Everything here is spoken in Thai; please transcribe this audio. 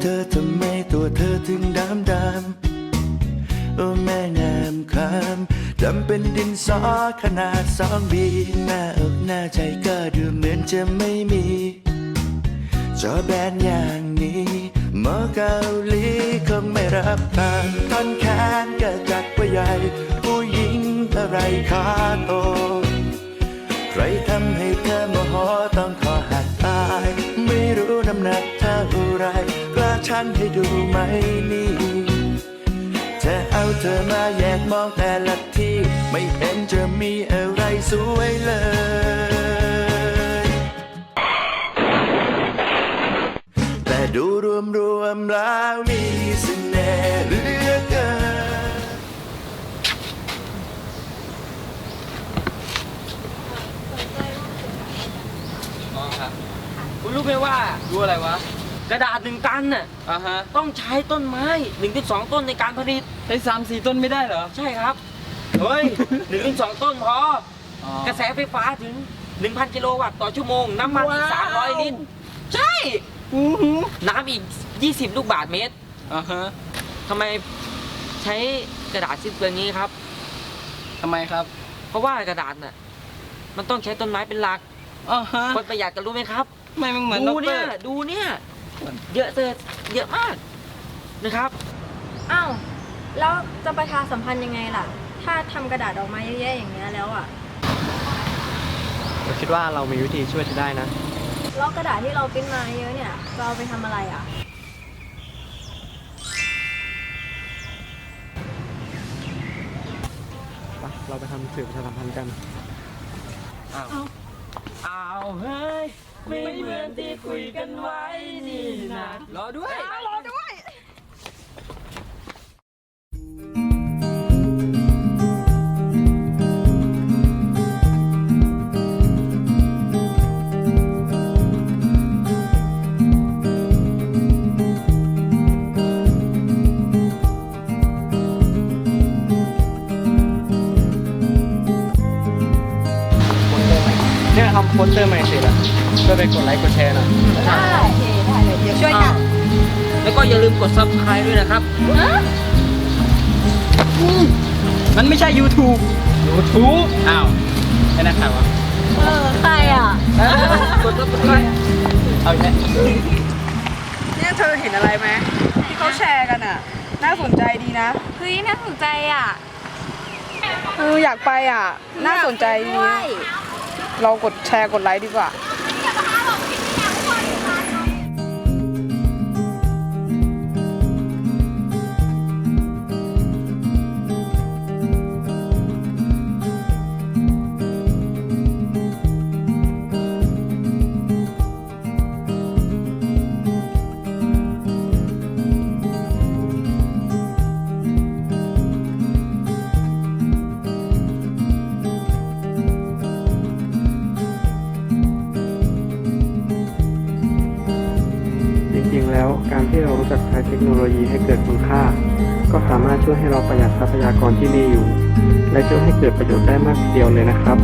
เธอทำไมตัวเธอถึงดำดำโอ้แม่งามคำดำเป็นดินสอขนาดสองบีหน้าอกหน้าใจก็ดูเหมือนจะไม่มีจอแบนอย่างนี้หมอเกาหลีคงไม่รับทางท่อนแขนก็จัดว่าใหญ่ ผู้หญิงอะไรขาโตใครทำาชั่งให้ดูไหมนี่จะเอาเธอมาแยกมองแต่ละที่ ไม่เห็นจะมีอะไรสวยเลยแต่ดูรวมรวมๆแล้วมีเสน่ห์เหลือเกินน้องครับคุณรู้ไหมว่าดูอะไรวะ กระดาษหนึ่งตันน่ะอ่าฮะต้องใช้ต้นไม้หนึ่งถึงสองต้นในการผลิต ใช้สามสี่ต้นไม่ได้เหรอใช่ครับ เฮ้ยหนึ่งถึงสองต้นพอ อ๋อ กระแสไฟฟ้าถึง 1,000 กิโลวัตต์ต่อชั่วโมง น้ำมันอีก ว้าว 300 ลิตร ใช่อู้หูน้ำอีก 20 ลูกบาทเมตรอ่าฮะทำไมใช้กระดาษสิ้นเปลืองนี้ครับ ทำไมครับเพราะว่ากระดาษน่ะ มันต้องใช้ต้นไม้เป็นหลัก อ่าฮะคนประหยัดกันรู้ไหมครับทำไมมันเหมือนด็ดูอกเตอเนี่ยร์ดูเนี่ย เยอะเกินเยอะมากนะครับ อ้าว แล้วจะประชาสัมพันธ์ยังไงล่ะ ถ้าทำกระดาษออกมาเยอะแยะอย่างเงี้ยแล้วอะ เราคิดว่าเรามีวิธีช่วยเธอได้นะ แล้วกระดาษที่เราปริ้นมาเยอะเนี่ยจะเอาไปทำอะไรอะ ไปเราไปทำสื่อประชาสัมพันธ์กัน อ้าวอ้าวเฮ้ย ไม่เหมือนที่คุยกันไว้ นี่นะรอด้วย รอด้วย เนี่ยทำโปสเตอร์ใหม่เสร็จแล้ว ช่วยไปกดไลค์กดแชร์หน่อยได้ได้เลยเดี๋ยวช่วยกันแล้วก็อย่าลืมกด subscribe ด้วยนะครับ มันไม่ใช่ YouTube YouTube อ้าวไอ้นั่นใครวะเออใครอะกด subscribe เอาอีกแล้วเนี่ยเธอเห็นอะไรไหมที่เขาแชร์กันอะ น่าสนใจดีนะ เฮ้ยน่าสนใจอะเอออยากไปอะ น่าสนใจดีด้วยเรากดแชร์กดไลค์ดีกว่า ที่เรารู้จักใช้เทคโนโลยีให้เกิดคุณค่า ก็สามารถช่วยให้เราประหยัดทรัพยากรที่มีอยู่ และช่วยให้เกิดประโยชน์ได้มากทีเดียวเลยนะครับ